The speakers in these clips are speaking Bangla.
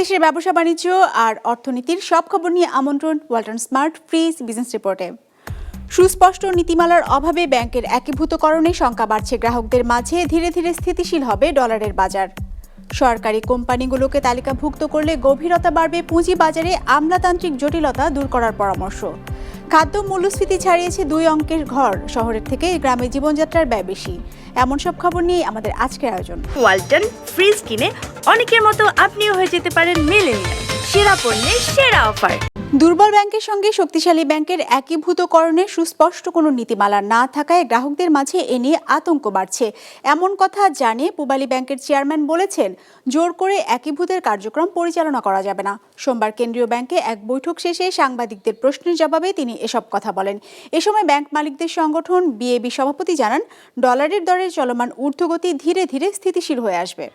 দেশ বিদেশের ব্যবসা বাণিজ্য আর অর্থনীতির সব খবর নিয়ে আমন্ত্রণ ওয়ালটন স্মার্ট ফ্রিজ বিজনেস রিপোর্টে। সুস্পষ্ট নীতিমালার অভাবে ব্যাংকের একীভূতকরণে শঙ্কা বাড়ছে গ্রাহকদের মাঝে। ধীরে ধীরে স্থিতিশীল হবে ডলারের বাজার। সরকারি কোম্পানিগুলোকে তালিকাভুক্ত করলে গভীরতা বাড়বে পুঁজি বাজারে আমলাতান্ত্রিক জটিলতা দূর করার পরামর্শ। খাদ্য মূল্যস্ফীতি ছাড়িয়েছে দুই অঙ্কের ঘর। শহরের থেকে গ্রামে জীবনযাত্রার ব্যয় বেশি। এমন সব খবর নিয়ে আমাদের আজকের আয়োজন। ওয়ালটন ফ্রিজ কিনে অনেকের মতো আপনিও হয়ে যেতে পারেন মেলেনিয়া সেরা পণ্যের সেরা অফার। দুর্বল ব্যাংকের সঙ্গে শক্তিশালী ব্যাংকের একীভূতকরণে সুস্পষ্ট কোনো নীতিমালা না থাকায় গ্রাহকদের মাঝে এ নিয়ে আতঙ্ক বাড়ছে। এমন কথা জানিয়ে পুবালী ব্যাংকের চেয়ারম্যান বলেছেন, জোর করে একীভূতের কার্যক্রম পরিচালনা করা যাবে না। সোমবার কেন্দ্রীয় ব্যাংকে এক বৈঠক শেষে সাংবাদিকদের প্রশ্নের জবাবে তিনি এসব কথা বলেন। এ সময় ব্যাংক মালিকদের সংগঠন বিএবি সভাপতি জানান, ডলারের দরের চলমান ঊর্ধ্বগতি ধীরে ধীরে স্থিতিশীল হয়ে আসবে।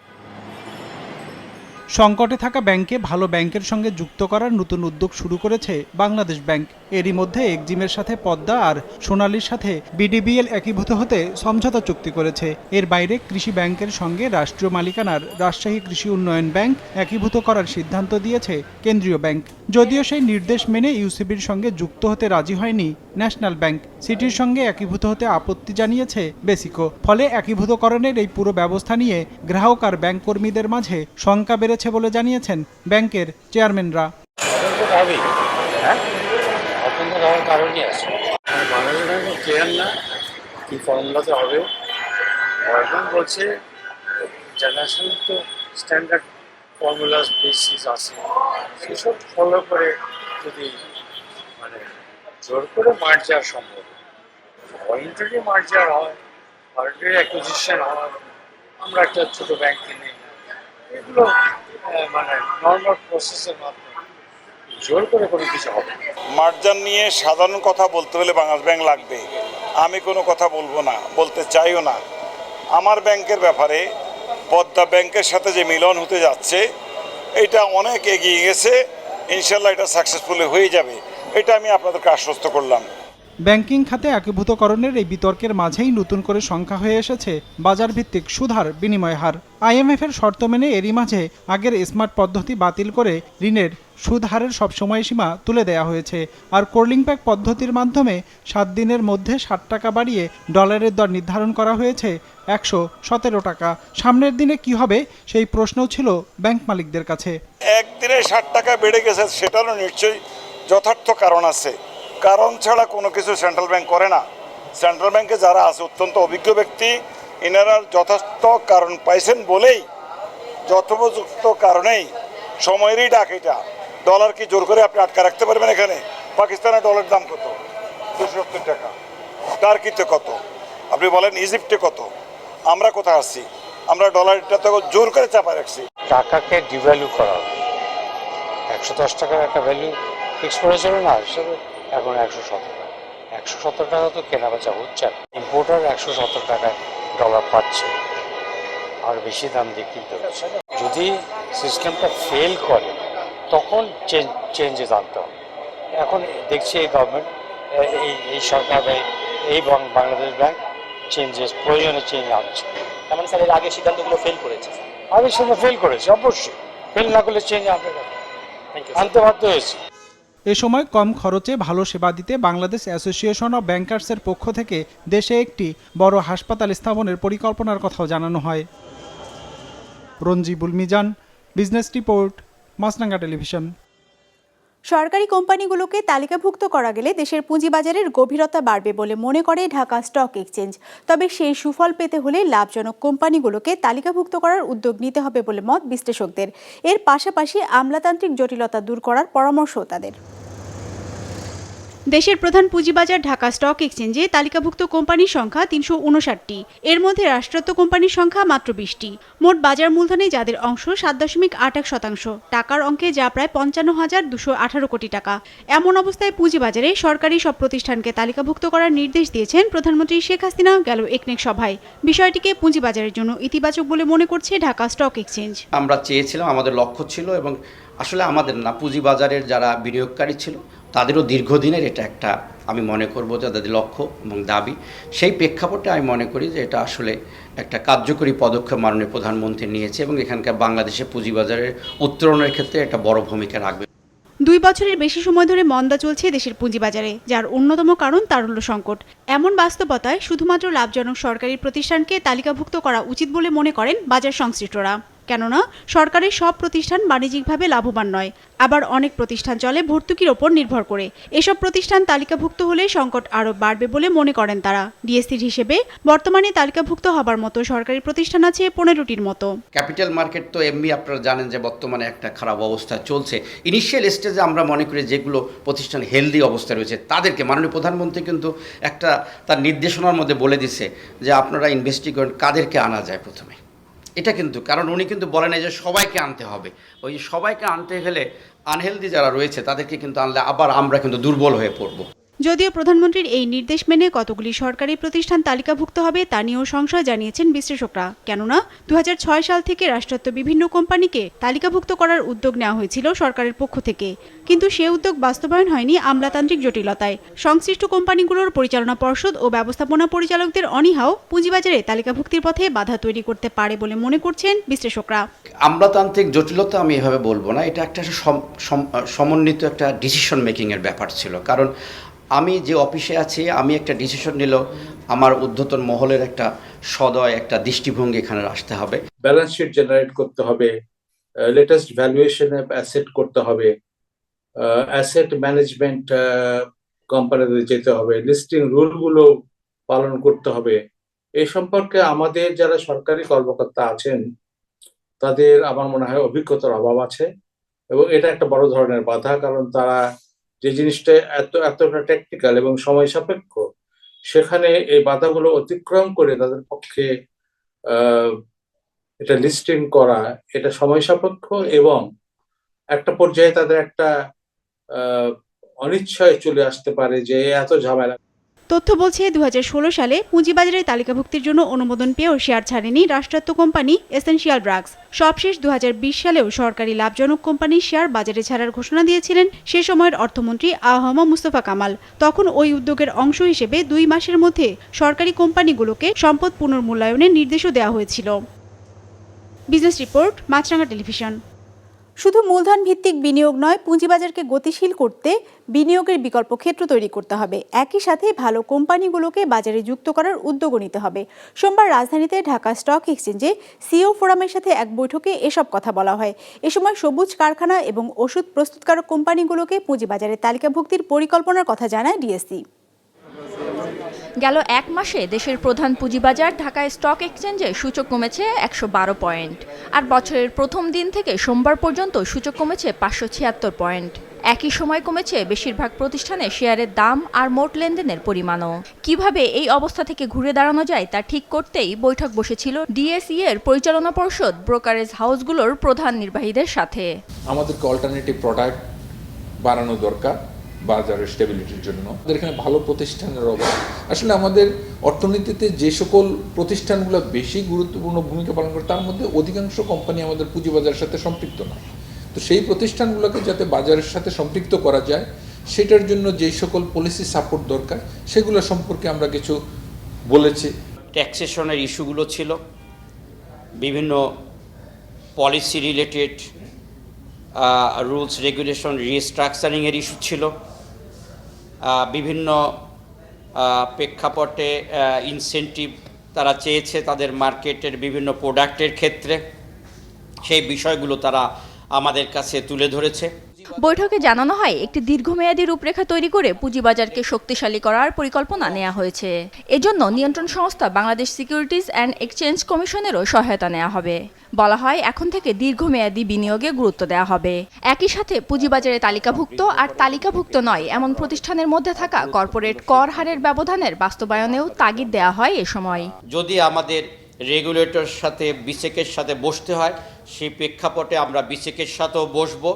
সংকটে থাকা ব্যাংকে ভালো ব্যাংকের সঙ্গে যুক্ত করার নতুন উদ্যোগ শুরু করেছে বাংলাদেশ ব্যাংক। এরই মধ্যে এক্সিমের সাথে পদ্মা আর সোনালীর সাথে বিডিবিএল একীভূত হতে সমঝোতা চুক্তি করেছে। এর বাইরে কৃষি ব্যাংকের সঙ্গে রাষ্ট্রীয় মালিকানার রাজশাহী কৃষি উন্নয়ন ব্যাংক একীভূত করার সিদ্ধান্ত দিয়েছে কেন্দ্রীয় ব্যাংক। যদিও সেই নির্দেশ মেনে ইউসিবির সঙ্গে যুক্ত হতে রাজি হয়নি ন্যাশনাল ব্যাংক। সিটির সঙ্গে একীভূত হতে আপত্তি জানিয়েছে বেসিকো। ফলে একীভূতকরণের এই পুরো ব্যবস্থা নিয়ে গ্রাহক আর ব্যাংক কর্মীদের মাঝে শঙ্কা বেড়েছে বলে জানিয়েছেন ব্যাংকের চেয়ারম্যানরা। না, কী ফর্মুলাতে হবে? বলছে ইন্টারন্যাশনাল তো স্ট্যান্ডার্ড ফর্মুলাস আছে। সেসব ফলো করে যদি মানে জোর করে মার্জার সম্ভব মার্জার হয় হয়, আমরা একটা ছোট ব্যাংক কিনে এগুলো মানে নর্মাল প্রসেসের মাধ্যমে মার্জান নিয়ে সাধারণ কথা বলতে হলে বাংলাদেশ ব্যাংক লাগবে। আমি কোনো কথা বলব না, বলতে চাইও না। আমার ব্যাংকের ব্যাপারে পদ্মা ব্যাংকের সাথে যে মিলন হতে যাচ্ছে, এটা অনেক এগিয়ে গেছে। ইনশাল্লাহ এটা সাকসেসফুলি হয়ে যাবে। এটা আমি আপনাদেরকে আশ্বস্ত করলাম। ব্যাংকিং খাতে একীভূতকরণের এই বিতর্কের মাঝেই নতুন করে সংখ্যা হয়ে এসেছে বাজার ভিত্তিক সুধার বিনিময় হার। আইএমএফ এর শর্ত মেনে এরই মাঝে আগের স্মার্ট পদ্ধতি বাতিল করে ঋণের সুদ হারের সব সময়সীমা তুলে দেওয়া হয়েছে। আর কোল্ডিং প্যাক পদ্ধতির মাধ্যমে সাত দিনের মধ্যে ষাট টাকা বাড়িয়ে ডলারের দর নির্ধারণ করা হয়েছে একশো সতেরো টাকা। সামনের দিনে কি হবে সেই প্রশ্নও ছিল ব্যাংক মালিকদের কাছে। একদিনে ষাট টাকা বেড়ে গেছে সেটারও নিশ্চয়ই যথার্থ কারণ আছে। কারণ ছাড়া কোনো কিছু সেন্ট্রাল ব্যাংক করে না। সেন্ট্রাল ব্যাংকে যারা আছে, অত্যন্ত অভিজ্ঞ ব্যক্তি এনারা যথার্থ কারণ পাইছেন বলেই, যথোপযুক্ত কারণেই সময়েরই ডাক এটা। ডলার কি জোর করে আপনি আটকা রাখতে পারবেন এখানে? পাকিস্তানের ডলার দাম কত? দুশো সত্তর টাকা টার্কিতে কত? আপনি বলেন ইজিপ্টে কত? আমরা কোথায় আসছি আমরা ডলারটা তো জোর করে চাপা রাখছি। টাকাকে ডিভ্যালু করা। একশো দশ টাকার একটা ভ্যালু ফিক্স করেছিল না এখন একশো সতেরো টাকা। একশো সতেরো টাকা তো কেনা বেচা হচ্ছে ইম্পোর্টার একশো সতেরো টাকায় ডলার পাচ্ছে। আর বেশি দাম দিয়ে কিনতে হচ্ছে। যদি সিস্টেমটা ফেল করে তখন চেঞ্জ চেঞ্জেস আনতে হবে। এখন দেখছি এই গভর্নমেন্ট এই এই সরকার এই বাংলাদেশ ব্যাংক চেঞ্জেস প্রয়োজনে চেঞ্জ আনছে। তার মানে স্যার এর আগের সিদ্ধান্তগুলো ফেল করেছে আমি সেটা ফেল করেছি অবশ্যই। ফেল না করলে চেঞ্জ আনতে পারবে থ্যাংক ইউ আনতে বাধ্য হয়েছি। এ সময় কম খরচে ভালো সেবা দিতে বাংলাদেশ অ্যাসোসিয়েশন অব ব্যাংকার্সের পক্ষ থেকে দেশে একটি বড় হাসপাতাল স্থাপনের পরিকল্পনার কথাও জানানো হয়। Ranjibul Mizan, business report Maasranga television. সরকারি কোম্পানিগুলোকে তালিকাভুক্ত করা গেলে দেশের পুঁজিবাজারের গভীরতা বাড়বে বলে মনে করে ঢাকা স্টক এক্সচেঞ্জ। তবে সেই সুফল পেতে হলে লাভজনক কোম্পানিগুলোকে তালিকাভুক্ত করার উদ্যোগ নিতে হবে বলে মত বিশ্লেষকদের। এর পাশাপাশি আমলাতান্ত্রিক জটিলতা দূর করার পরামর্শও তাদের। দেশের প্রধান পুঁজিবাজার ঢাকা স্টক এক্সচেঞ্জে তালিকাভুক্ত কোম্পানির সংখ্যা তিনশো উনষাটটি। এর মধ্যে রাষ্ট্রায়ত্ত কোম্পানির সংখ্যা মাত্র বিশটি। মোট বাজার মূলধনে যাদের অংশ সাত দশমিক আট এক শতাংশ, টাকার অঙ্কে যা প্রায় পঞ্চান্ন হাজার দুশো আঠারো কোটি টাকা। এমন অবস্থায় পুঁজিবাজারে সরকারি সব প্রতিষ্ঠানকে তালিকাভুক্ত করার নির্দেশ দিয়েছেন প্রধানমন্ত্রী শেখ হাসিনা, গেল একনেক সভায়। বিষয়টিকে পুঁজিবাজারের জন্য ইতিবাচক বলে মনে করছে ঢাকা স্টক এক্সচেঞ্জ। আমরা চেয়েছিলাম, আমাদের লক্ষ্য ছিল এবং আসলে আমাদের না, পুঁজিবাজারের যারা বিনিয়োগকারী ছিল তাদেরও দীর্ঘদিনের এটা একটা, আমি মনে করব যে তাদের লক্ষ্য এবং দাবি। সেই প্রেক্ষাপটে আমি মনে করি যে এটা আসলে একটা কার্যকরী পদক্ষেপ মাননীয় প্রধানমন্ত্রী নিয়েছে এবং এখানকার বাংলাদেশের পুঁজিবাজারের উত্তরণের ক্ষেত্রে একটা বড় ভূমিকা রাখবে। দুই বছরের বেশি সময় ধরে মন্দা চলছে দেশের পুঁজিবাজারে, যার অন্যতম কারণ তারল্য সংকট। এমন বাস্তবতায় শুধুমাত্র লাভজনক সরকারি প্রতিষ্ঠানকে তালিকাভুক্ত করা উচিত বলে মনে করেন বাজার সংশ্লিষ্টরা। কেননা সরকারের সব প্রতিষ্ঠান বাণিজ্যিকভাবে লাভবান নয়। আবার অনেক প্রতিষ্ঠান চলে ভর্তুকির ওপর নির্ভর করে। এসব প্রতিষ্ঠান তালিকাভুক্ত হলে সংকট আরও বাড়বে বলে মনে করেন তারা। ডিএসসির হিসেবে বর্তমানে তালিকাভুক্ত হবার মতো সরকারি প্রতিষ্ঠান আছে পনেরোটির মতো। ক্যাপিটাল মার্কেট তো এমনি আপনারা জানেন যে বর্তমানে একটা খারাপ অবস্থা চলছে। ইনিশিয়াল স্টেজে আমরা মনে করি যেগুলো প্রতিষ্ঠান হেলদি অবস্থায় রয়েছে, তাদেরকে মাননীয় প্রধানমন্ত্রী কিন্তু একটা তার নির্দেশনার মধ্যে বলে দিছে যে আপনারা ইনভেস্টিগেট কাদেরকে আনা যায় প্রথমে। এটা কিন্তু, কারণ উনি কিন্তু বলেন যে সবাইকে আনতে হবে। ওই সবাইকে আনতে গেলে আনহেলদি যারা রয়েছে, তাদেরকে কিন্তু আনলে আবার আমরা কিন্তু দুর্বল হয়ে পড়ব। যদিও প্রধানমন্ত্রীর এই নির্দেশ মেনে কতগুলি সরকারি প্রতিষ্ঠান তালিকাভুক্ত হবে তা নিয়েও সংশয় জানিয়েছেন বিশ্লেষকরা। কেননা দু হাজার ছয় সাল থেকে রাষ্ট্রায়ত্ত বিভিন্ন কোম্পানিকে তালিকাভুক্ত করার উদ্যোগ নেওয়া হয়েছিল সরকারের পক্ষ থেকে। কিন্তু সে উদ্যোগ বাস্তবায়ন হয়নি আমলাতান্ত্রিক জটিলতায়। সংশ্লিষ্ট কোম্পানিগুলোর পরিচালনা পর্ষদ ও ব্যবস্থাপনা পরিচালকদের অনীহাও পুঁজিবাজারে তালিকাভুক্তির পথে বাধা তৈরি করতে পারে বলে মনে করছেন বিশ্লেষকরা। আমলাতান্ত্রিক জটিলতা আমি এভাবে বলব না। এটা একটা সম- সম- সমন্বিত একটা ডিসিশন মেকিংয়ের ব্যাপার ছিল। কারণ আমি যে অফিসে আছি, আমি একটা ডিসিশন নিলেও আমার ঊর্ধ্বতন মহলের একটা সদয়, একটা দৃষ্টিভঙ্গি এখানে আসতে হবে। ব্যালেন্স শিট জেনারেট করতে হবে লেটেস্ট ভ্যালুয়েশন অ্যাসেট করতে হবে অ্যাসেট ম্যানেজমেন্ট কোম্পানিতে যেতে হবে লিস্টিং রুলগুলো পালন করতে হবে। এই সম্পর্কে আমাদের যারা সরকারি কর্মকর্তা আছেন, তাদের আমার মনে হয় অভিজ্ঞতার অভাব আছে এবং এটা একটা বড় ধরনের বাধা, কারণ তারা যে জিনিসটা এত এতটা টেকনিক্যাল এবং সময় সাপেক্ষ, সেখানে এই বাধাগুলো অতিক্রম করে তাদের পক্ষে এটা লিস্টিং করা, এটা সময় সাপেক্ষ এবং একটা পর্যায়ে তাদের একটা অনিচ্ছায় চলে আসতে পারে যে এত ঝামেলা তথ্য বলছে দু হাজার ষোলো সালে পুঁজিবাজারে তালিকাভুক্তির জন্য অনুমোদন পেয়েও শেয়ার ছাড়েনি রাষ্ট্রায়ত্ত কোম্পানি এসেনশিয়াল ড্রাগস। সবশেষ দু হাজার বিশ সালেও সরকারি লাভজনক কোম্পানির শেয়ার বাজারে ছাড়ার ঘোষণা দিয়েছিলেন সে সময়ের অর্থমন্ত্রী আহমা মুস্তফা কামাল। তখন ওই উদ্যোগের অংশ হিসেবে দুই মাসের মধ্যে সরকারি কোম্পানিগুলোকে সম্পদ পুনর্মূল্যায়নের নির্দেশও দেওয়া হয়েছিল। Business report Maasranga television. শুধু মূলধন ভিত্তিক বিনিয়োগ নয়, পুঁজিবাজারকে গতিশীল করতে বিনিয়োগের বিকল্প ক্ষেত্র তৈরি করতে হবে। একই সাথে ভালো কোম্পানিগুলোকে বাজারে যুক্ত করার উদ্যোগও নিতে হবে। সোমবার রাজধানীতে ঢাকা স্টক এক্সচেঞ্জে সিও ফোরামের সাথে এক বৈঠকে এসব কথা বলা হয়। এ সময় সবুজ কারখানা এবং ওষুধ প্রস্তুতকারক কোম্পানিগুলোকে পুঁজিবাজারে তালিকাভুক্তির পরিকল্পনার কথা জানায় ডিএসসি। গেল এক মাসে দেশের প্রধান পুঁজিবাজার ঢাকা স্টক এক্সচেঞ্জে সূচক কমেছে একশো বারো পয়েন্ট। আর বছরের প্রথম দিন থেকে সোমবার পর্যন্ত সূচক কমেছে পাঁচশো ছিয়াত্তর পয়েন্ট। একই সময় কমেছে বেশিরভাগ প্রতিষ্ঠানে শেয়ারের দাম আর মোট লেনদেনের পরিমাণও। কীভাবে এই অবস্থা থেকে ঘুরে দাঁড়ানো যায় তা ঠিক করতেই বৈঠক বসেছিল ডিএসই এর পরিচালনা পর্ষদ ব্রোকারেজ হাউসগুলোর প্রধান নির্বাহীদের সাথে। আমাদেরকে অল্টারনেটিভ প্রোডাক্ট বাড়ানো দরকার। বাজারের স্টেবিলিটির জন্য। আমাদের এখানে ভালো প্রতিষ্ঠানের অভাব। আসলে আমাদের অর্থনীতিতে যে সকল প্রতিষ্ঠানগুলো বেশি গুরুত্বপূর্ণ ভূমিকা পালন করে, তার মধ্যে অধিকাংশ কোম্পানি আমাদের পুঁজিবাজারের সাথে সম্পৃক্ত না। তো সেই প্রতিষ্ঠানগুলোকে যাতে বাজারের সাথে সম্পৃক্ত করা যায়, সেটার জন্য যে সকল পলিসি সাপোর্ট দরকার, সেগুলো সম্পর্কে আমরা কিছু বলেছি। ট্যাক্সেশনের ইস্যুগুলো ছিল। বিভিন্ন পলিসি রিলেটেড রুলস রেগুলেশন রিস্ট্রাকচারিংয়ের ইস্যু ছিল। বিভিন্ন প্রেক্ষাপটে ইনসেন্টিভ তারা চেয়েছে তাদের মার্কেটের বিভিন্ন প্রোডাক্টের ক্ষেত্রে। সেই বিষয়গুলো তারা আমাদের কাছে তুলে ধরেছে। বৈঠকে জানানো হয়, একটি দীর্ঘমেয়াদী রূপরেখা তৈরি করে পুঁজিবাজারকে শক্তিশালী করার পরিকল্পনা নেওয়া হয়েছে। এজন্য নিয়ন্ত্রণ সংস্থা বাংলাদেশ সিকিউরিটিজ অ্যান্ড এক্সচেঞ্জ কমিশনেরও সহায়তা নেওয়া হবে। বলা হয়, এখন থেকে দীর্ঘমেয়াদী বিনিয়োগে গুরুত্ব দেওয়া হবে। একই সাথে পুঁজিবাজারে তালিকাভুক্ত আর তালিকাভুক্ত নয়, এমন প্রতিষ্ঠানের মধ্যে থাকা কর্পোরেট কর হারের ব্যবধানের বাস্তবায়নেও তাগিদ দেওয়া হয় এ সময়। যদি আমাদের রেগুলেটর সাথে বিসেকের সাথে বসতে হয়, সেই প্রেক্ষাপটে আমরা বিসেকের সাথেও বসবো।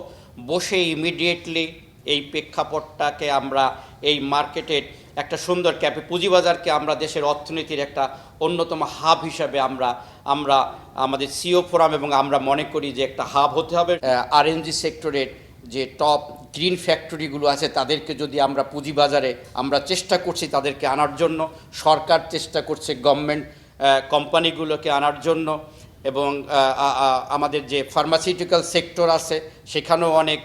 বসে ইমিডিয়েটলি এই প্রেক্ষাপটটাকে আমরা, এই মার্কেটের একটা সুন্দর ক্যাপে পুঁজিবাজারকে আমরা দেশের অর্থনীতির একটা অন্যতম হাব হিসাবে আমরা আমরা আমাদের সিও ফোরাম এবং আমরা মনে করি যে একটা হাব হতে হবে। আরএনজি সেক্টরের যে টপ গ্রিন ফ্যাক্টরিগুলো আছে, তাদেরকে যদি আমরা পুঁজিবাজারে আমরা চেষ্টা করছি তাদেরকে আনার জন্য, সরকার চেষ্টা করছে গভর্নমেন্ট কোম্পানিগুলোকে আনার জন্য এবং আমাদের যে ফার্মাসিউটিক্যাল সেক্টর আছে সেখানেও অনেক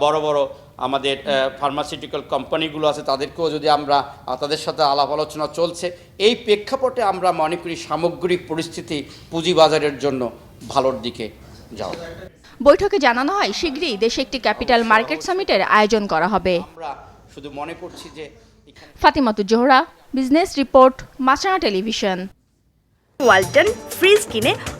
বড় বড় আমাদের ফার্মাসিউটিক্যাল কোম্পানিগুলো আছে তাদেরকেও যদি আমরা তাদের সাথে আলাপ আলোচনা চলছে এই প্রেক্ষাপটে আমরা মনে করি সামগ্রিক পরিস্থিতি পুঁজিবাজারের জন্য ভালোর দিকে যাওয়া। বৈঠকে জানানো হয় শীঘ্রই দেশে একটি ক্যাপিটাল মার্কেট সামিটের আয়োজন করা হবে। আমরা শুধু মনে করছি যে এখানে Fatimatur Zohra business report Maasranga television Walton fridge কিনে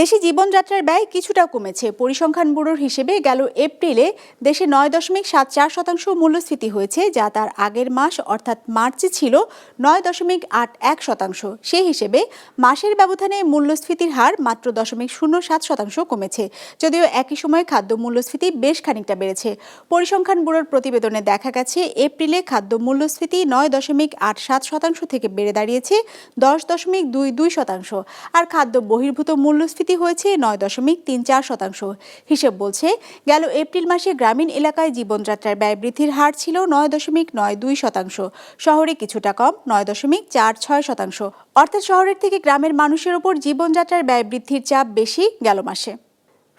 দেশে জীবনযাত্রার ব্যয় কিছুটা কমেছে। পরিসংখ্যান ব্যুরোর হিসেবে গেল এপ্রিলে দেশে নয় দশমিক সাত চার শতাংশ মূল্যস্ফীতি হয়েছে, যা তার আগের মাস, অর্থাৎ মার্চে, ছিল নয় দশমিক আট এক শতাংশ। সেই হিসেবে মাসের ব্যবধানে মূল্যস্ফীতির হার মাত্র দশমিক শূন্য সাত শতাংশ কমেছে। যদিও একই সময়ে খাদ্য মূল্যস্ফীতি বেশ খানিকটা বেড়েছে। পরিসংখ্যান ব্যুরোর প্রতিবেদনে দেখা গেছে, এপ্রিলে খাদ্য মূল্যস্ফীতি নয় দশমিক আট সাত শতাংশ থেকে বেড়ে দাঁড়িয়েছে দশ দশমিক দুই দুই শতাংশ। আর খাদ্য বহির্ভূত মূল্যস্ফীতি হয়েছে নয় দশমিক তিন চার শতাংশ। হিসেব বলছে, গেল এপ্রিল মাসে গ্রামীণ এলাকায় জীবনযাত্রার ব্যয় বৃদ্ধির হার ছিল নয় দশমিক নয় দুই শতাংশ। শহরে কিছুটা কম, নয় দশমিক চার ছয় শতাংশ। অর্থাৎ শহরের থেকে গ্রামের মানুষের ওপর জীবনযাত্রার ব্যয় বৃদ্ধির চাপ বেশি গেল মাসে।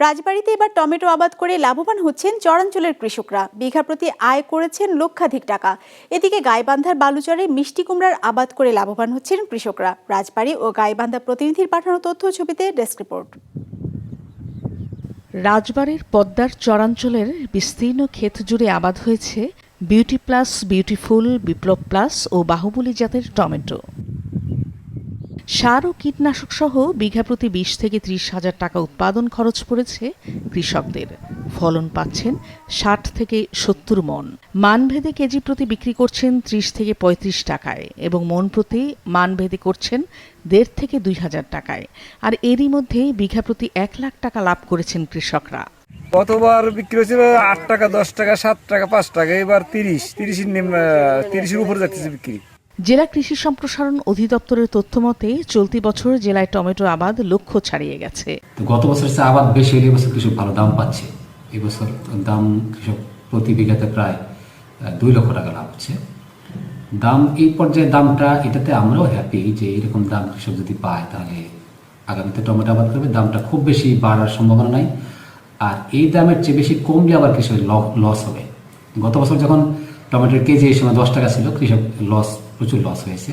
রাজবাড়িতে এবার টমেটো আবাদ করে লাভবান হচ্ছেন চরাঞ্চলের কৃষকরা। বিঘা প্রতি আয় করেছেন লক্ষাধিক টাকা। এদিকে গাইবান্ধার বালুচরে মিষ্টি কুমড়ার আবাদ করে লাভবান হচ্ছেন কৃষকরা। রাজবাড়ি ও গাইবান্ধা প্রতিনিধির পাঠানো তথ্য ছবিতে ডেস্ক রিপোর্ট। রাজবাড়ির পদ্মার চরাঞ্চলের বিস্তীর্ণ ক্ষেত জুড়ে আবাদ হয়েছে beauty plus, beautiful, Biplob plus ও বাহুবলী জাতের টমেটো। সার ও কীটনাশক সহ বিঘা প্রতি বিশ থেকে ত্রিশ হাজার টাকা উৎপাদন খরচ পড়েছে কৃষকদের। ফলন পাচ্ছেন ষাট থেকে সত্তর মন। মানভেদে কেজি প্রতি বিক্রি করছেন ত্রিশ থেকে পঁয়ত্রিশ টাকায় এবং মন প্রতি মানভেদে করছেন দেড় থেকে দুই হাজার টাকায়। আর এরই মধ্যে বিঘা প্রতি এক লাখ টাকা লাভ করেছেন কৃষকরা। গতবার বিক্রি হয়েছিল আট টাকা, দশ টাকা, সাত টাকা, পাঁচ টাকা, এবার তিরিশ। তিরিশের তিরিশের উপরে যাচ্ছে বিক্রি। জেলা কৃষি সম্প্রসারণ অধিদপ্তরের তথ্য মতে, চলতি বছর জেলায় টমেটো আবাদ লক্ষ্য ছাড়িয়ে গেছে। গত বছর আবাদ বেশি হলে এবছর কৃষক ভালো দাম পাচ্ছে। এবছর দাম কৃষক প্রতি বিঘাতে প্রায় দুই লক্ষ টাকা লাভ হচ্ছে। দাম, এই পর্যায়ে দামটা, এটাতে আমরাও হ্যাপি যে এরকম দাম কৃষক যদি পায়, তাহলে আগামীতে টমেটো আবাদ করবে। দামটা খুব বেশি বাড়ার সম্ভাবনা নাই। আর এই দামের চেয়ে বেশি কমলে আবার কৃষকের লস হবে। গত বছর যখন টমেটোর কেজি এই সময় দশ টাকা ছিল, কৃষক লস প্রচুর লস হয়েছে।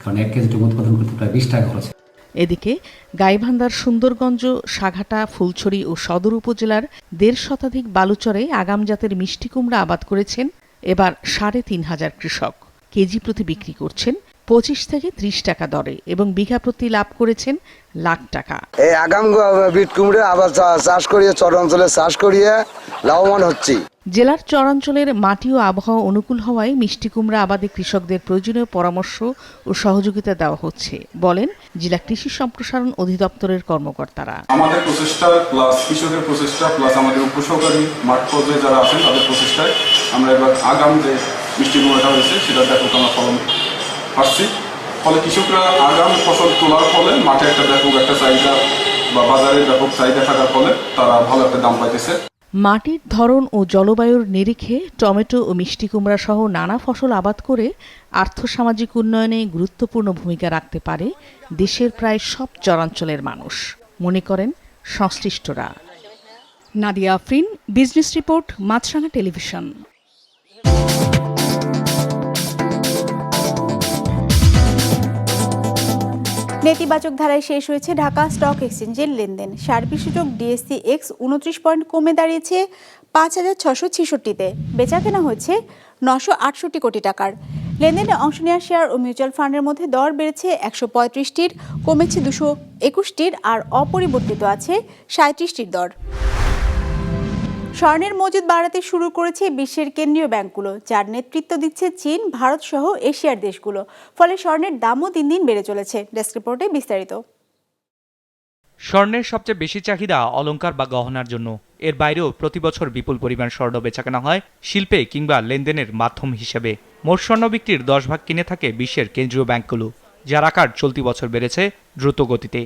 কারণ এক কেজি টমেটো উৎপাদন করতে প্রায় বিশ টাকা খরচ। এদিকে গাইবান্ধার সুন্দরগঞ্জ, সাঘাটা, ফুলছড়ি ও সদর উপজেলার দেড় শতাধিক বালুচরে আগাম জাতের মিষ্টি কুমড়া আবাদ করেছেন এবার সাড়ে তিন হাজার কৃষক। কেজি প্রতি বিক্রি করছেন পঁচিশ থেকে ত্রিশ টাকা দরে এবং বিঘা প্রতি লাভ করেছেন লাখ টাকা। এই আগাম বিট কুমড়ে আবার চাষ করিয়ে চর অঞ্চলে চাষ করিয়ে লাভবান হচ্ছি। জেলার চরাঞ্চলের মাটি ও আবহাওয়া অনুকূল হওয়ায় মিষ্টি কুমড়া আবাদে কৃষকদের প্রয়োজনীয় পরামর্শ ও সহযোগিতা দেওয়া হচ্ছে বলেন জেলা কৃষি সম্প্রসারণ অধিদপ্তরের কর্মকর্তারা। আমাদের প্রচেষ্টা প্লাস কৃষকের প্রচেষ্টা প্লাস আমাদের উপসহকারী মাঠ পর্যায়ে যারা আছেন তাদের প্রচেষ্টায় আমরা এবার আগাম যে মিষ্টি কুমড়াটা হয়েছে সেটা ব্যাপক আমরা ফলন পাচ্ছি ফলে কৃষকরা আগাম ফসল তোলার ফলে, মাঠে একটা ব্যাপক একটা চাহিদা বা বাজারে ব্যাপক চাহিদা থাকার ফলে তারা ভালো একটা দাম পাইতেছে। মাটির ধরন ও জলবায়ুর নিরিখে টমেটো ও মিষ্টি কুমড়া সহ নানা ফসল আবাদ করে আর্থসামাজিক উন্নয়নে গুরুত্বপূর্ণ ভূমিকা রাখতে পারে দেশের প্রায় সব চরাঞ্চলের মানুষ। মনে করেন সংশ্লিষ্টরা। Nadia Afrin, business report, Maasranga television. নেতিবাচক ধারায় শেষ হয়েছে ঢাকা স্টক এক্সচেঞ্জের লেনদেন। সার্বিক সূচক ডিএসসি এক্স উনত্রিশ পয়েন্ট কমে দাঁড়িয়েছে পাঁচ হাজার ছশো ছেষট্টিতে। বেচা কেনা হয়েছে নশো আটষট্টি কোটি টাকার। লেনদেনে অংশ নেওয়া শেয়ার ও মিউচুয়াল ফান্ডের মধ্যে দর বেড়েছে একশো পঁয়ত্রিশটির, কমেছে দুশো একুশটির আর অপরিবর্তিত আছে সাঁত্রিশটির দর। স্বর্ণের মজুদ বাড়াতে শুরু করেছে বিশ্বের কেন্দ্রীয় ব্যাংকগুলো, যার নেতৃত্ব দিচ্ছে চীন, ভারত সহ এশিয়ার দেশগুলো। ফলে স্বর্ণের দামও দিন দিন বেড়ে চলেছে। ডেস্ক রিপোর্টে বিস্তারিত। স্বর্ণের সবচেয়ে বেশি চাহিদা অলংকার বা গহনার জন্য। এর বাইরেও প্রতি বছর বিপুল পরিমাণ স্বর্ণ বেচাকেনা হয় শিল্পে কিংবা লেনদেনের মাধ্যম হিসেবে। মোট স্বর্ণ বিক্রির দশ ভাগ কিনে থাকে বিশ্বের কেন্দ্রীয় ব্যাংকগুলো, যার আকার চলতি বছর বেড়েছে দ্রুত গতিতে।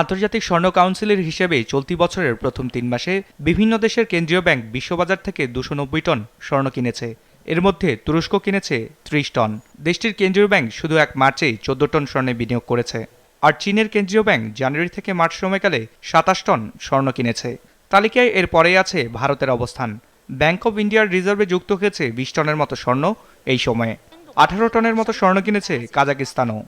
আন্তর্জাতিক স্বর্ণ কাউন্সিলের হিসেবে চলতি বছরের প্রথম তিন মাসে বিভিন্ন দেশের কেন্দ্রীয় ব্যাংক বিশ্ববাজার থেকে দুশো নব্বই টন স্বর্ণ কিনেছে। এর মধ্যে তুরস্ক কিনেছে ত্রিশ টন। দেশটির কেন্দ্রীয় ব্যাংক শুধু এক মার্চেই চোদ্দ টন স্বর্ণে বিনিয়োগ করেছে। আর চীনের কেন্দ্রীয় ব্যাংক জানুয়ারি থেকে মার্চ সময়কালে সাতাশ টন স্বর্ণ কিনেছে। তালিকায় এর পরেই আছে ভারতের অবস্থান। ব্যাংক অব ইন্ডিয়ার রিজার্ভে যুক্ত হয়েছে বিশ টনের মতো স্বর্ণ এই সময়ে। আঠারো টনের মতো স্বর্ণ কিনেছে কাজাকিস্তানও।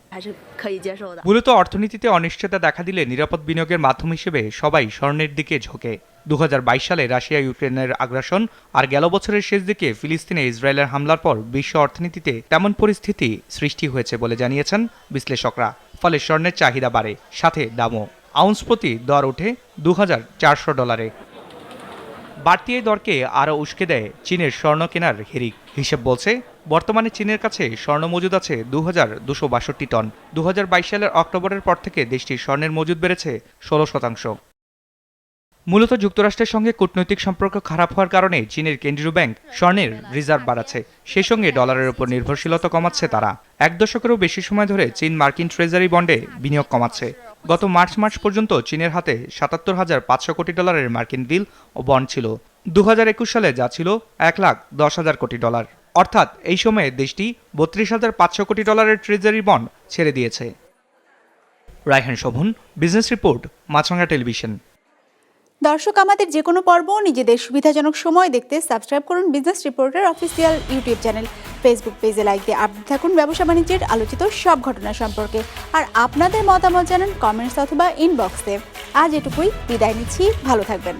মূলত অর্থনীতিতে অনিশ্চয়তা দেখা দিলে নিরাপদ বিনিয়োগের মাধ্যম হিসেবে সবাই স্বর্ণের দিকে ঝোঁকে। দু হাজার বাইশ সালে রাশিয়া ইউক্রেনের আগ্রাসন আর গেল বছরের শেষ দিকে ফিলিস্তিনে ইসরায়েলের হামলার পর বিশ্ব অর্থনীতিতে তেমন পরিস্থিতি সৃষ্টি হয়েছে বলে জানিয়েছেন বিশ্লেষকরা। ফলে স্বর্ণের চাহিদা বাড়ে সাথে দামও। আউন্স প্রতি দর ওঠে দু হাজার চারশো ডলারে। বাড়তি এই দরকে আরও উস্কে দেয় চীনের স্বর্ণ কেনার হিরিক। হিসেব বলছে বর্তমানে চীনের কাছে স্বর্ণ মজুদ আছে দু হাজার দুশো বাষট্টি টন। দু হাজার বাইশ সালের অক্টোবরের পর থেকে দেশটির স্বর্ণের মজুদ বেড়েছে ষোলো শতাংশ। মূলত যুক্তরাষ্ট্রের সঙ্গে কূটনৈতিক সম্পর্ক খারাপ হওয়ার কারণে চীনের কেন্দ্রীয় ব্যাংক স্বর্ণের রিজার্ভ বাড়াচ্ছে। সেই সঙ্গে ডলারের উপর নির্ভরশীলতা কমাচ্ছে তারা। এক দশকেরও বেশি সময় ধরে চীন মার্কিন ট্রেজারি বন্ডে বিনিয়োগ কমাচ্ছে। গত মার্চ মাস পর্যন্ত চীনের হাতে সাতাত্তর হাজার পাঁচশো কোটি ডলারের মার্কিন বিল ও বন্ড ছিল। দু হাজার একুশ সালে যা ছিল এক লাখ দশ হাজার কোটি ডলার। অর্থাৎ এই সময়ে দেশটি বত্রিশ হাজার পাঁচশো কোটি ডলারের ট্রেজারি বন্ড ছেড়ে দিয়েছে। Raihan Shovon business report Maasranga television দর্শক, আমাদের যে কোনো পর্ব নিজেদের সুবিধাজনক সময় দেখতে সাবস্ক্রাইব করুন business reporter official YouTube channel Facebook পেজে লাইক দিয়ে আপডেট থাকুন ব্যবসা বাণিজ্যের আলোচিত সব ঘটনা সম্পর্কে। আর আপনাদের মতামত জানান কমেন্টস অথবা ইনবক্সে আজ এটুকুই, বিদায় নিচ্ছি, ভালো থাকবেন।